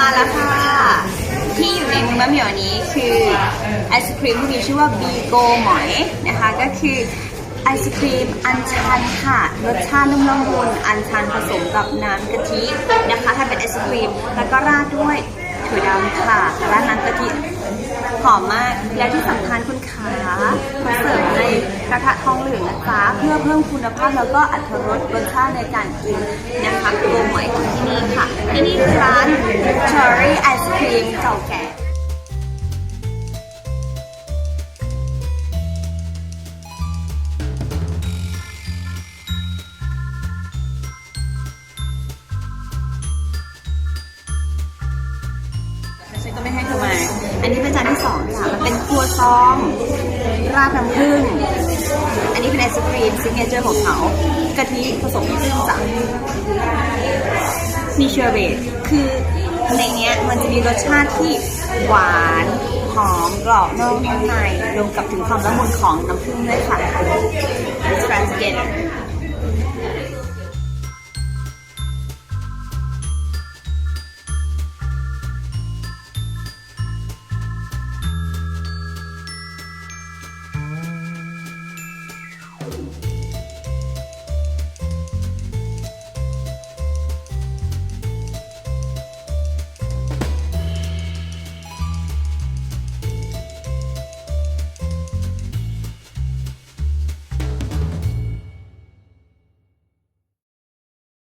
มาแล้วค่ะ ที่อยู่ในมือมะเหมียวนี้คือไอศครีมที่มีชื่อว่าบีโกหมอยนะคะ ก็คือไอศครีมอัญชันค่ะรสชาตินุ่มละมุนอัญชันผสมกับน้ำกะทินะคะถ้าเป็นไอศครีมแล้วก็ราดด้วยถั่วดำค่ะราดน้ำกะทิหอมมากและที่สำคัญคุณขาเขาเสิร์ฟในกระทะทองเหลืองนะจ๊ะเพื่อเพิ่มคุณภาพแล้วก็อรรถรสรสชาติในการกินนะคะตัวหมอยของที่นี่ค่ะ ที่นี่คือร้าน เป็นจานที่สองค่ะมันเป็นครัวซองราดน้ำผึ้งอันนี้เป็นไอศครีมซิกเนเจอร์ของเขากะทิผสมน้ำผึ้งจ้ะมีเชอร์เบตคือในเนี้ยมันจะมีรสชาติที่หวานหอมกรอบนอกนุ่มในรวมกับถึงความละมุนของน้ำผึ้งด้วยค่ะ